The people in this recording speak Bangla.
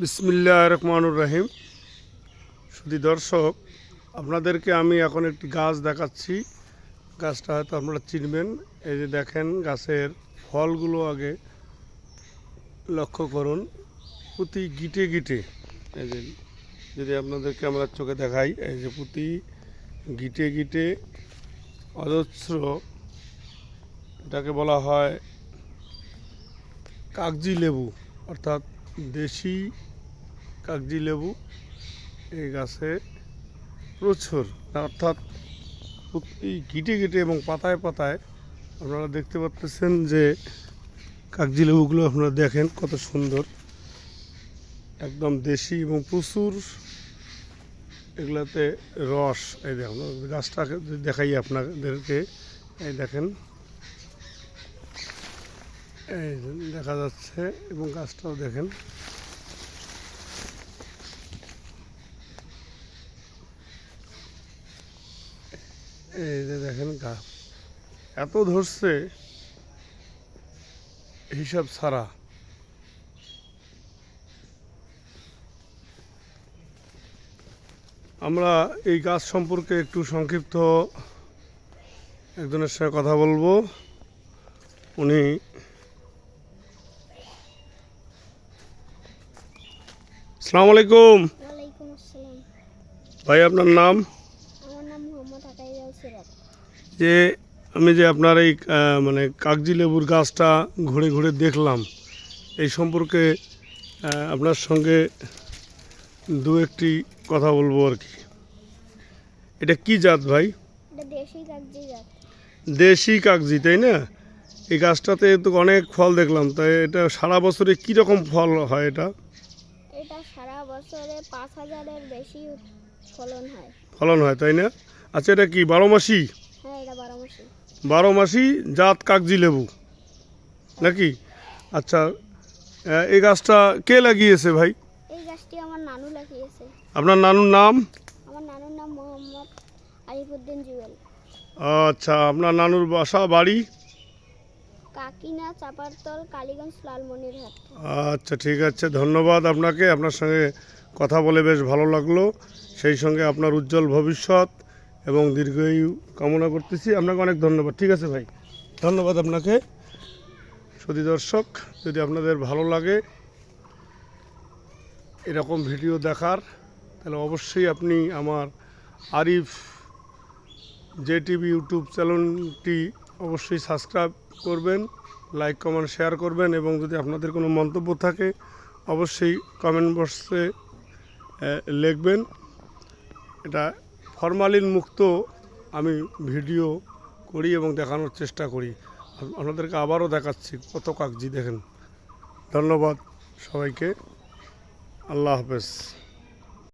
বিসমিল্লাহ রহমানুর রহিম। শুধু দর্শক, আপনাদেরকে আমি এখন একটি গাছ দেখাচ্ছি। গাছটা হয়তো আপনারা চিনবেন। এই যে দেখেন, গাছের ফলগুলো আগে লক্ষ্য করুন। প্রতি গিটে গিটে। এই যে, যদি আপনাদের ক্যামেরার চোখে দেখাই, এই যে প্রতি গিটে গিটে অজস্র, এটাকে বলা হয় কাগজি লেবু, অর্থাৎ দেশি কাগজি লেবু, এই গাছে প্রচুর। অর্থাৎ এই গিটে গিটে এবং পাতায় পাতায় আপনারা দেখতে পাচ্ছেন যে কাগজি লেবুগুলো আপনারা দেখেন কত সুন্দর। একদম দেশি এবং প্রচুর এগুলাতে রস। এই দেখুন, গাছটাকে দেখাই আপনাদেরকে। এই দেখেন, এই দেখা যাচ্ছে এবং গাছটাও দেখেন। এই যে দেখেন গাছ এত ধরছে হিসাব ছাড়া। আমরা এই গাছ সম্পর্কে একটু সংক্ষিপ্ত একজনের সঙ্গে কথা বলব। উনি আসসালামু আলাইকুম। ভাই আপনার নাম আমার নাম মোহাম্মদ আকাইজাল সিরাজ যে আমি যে আপনার এই মানে কাগজি লেবুর গাছটা ঘুরে ঘুরে দেখলাম এই সম্পর্কে আপনার সঙ্গে দু একটি কথা বলব আর কি। এটা কি জাত ভাই? দেশি কাগজি তাই না? এই গাছটাতে তো অনেক ফল দেখলাম তাই এটা সারা বছরে কি রকম ফল হয় এটা? এটা সারা বছরে পাঁচ হাজারের বেশি ফলন হয়। ফলন হয় তাই না? আচ্ছা এটা কি বারো মাসে? বারো মাসি জাত কাগজি লেবু। নাকি? আচ্ছা এই গাছটা কে লাগিয়েছে ভাই? এই গাছটি আমার নানু লাগিয়েছে। আপনার নানুর নাম? আমার নানুর নাম মোহাম্মদ আরিফুদ্দিন জুয়েল। আচ্ছা আপনার নানুর বাসা বাড়ি? কাকিনা চাপারতল কালীগঞ্জ লালমনিরহাট। আচ্ছা ঠিক আছে ধন্যবাদ আপনাকে। আপনার সঙ্গে কথা বলে বেশ ভালো লাগল। সেই সঙ্গে আপনার উজ্জ্বল ভবিষ্যৎ। এবং দীর্ঘায়ু কামনা করতেছি। আপনাকে অনেক ধন্যবাদ। ঠিক আছে ভাই, ধন্যবাদ আপনাকে। সুদী দর্শক, যদি আপনাদের ভালো লাগে এরকম ভিডিও দেখার, তাহলে অবশ্যই আপনি আমার আরিফ জে টিভি ইউটিউব চ্যানেলটি অবশ্যই সাবস্ক্রাইব করবেন, লাইক, কমেন্ট, শেয়ার করবেন এবং যদি আপনাদের কোনো মন্তব্য থাকে, অবশ্যই কমেন্ট বক্সে লিখবেন। এটা ফরমালিন মুক্ত আমি ভিডিও করি এবং দেখানোর চেষ্টা করি। আপনাদেরকে আবারও দেখাচ্ছি কত কাগজি দেখেন। ধন্যবাদ সবাইকে। আল্লাহ হাফেজ।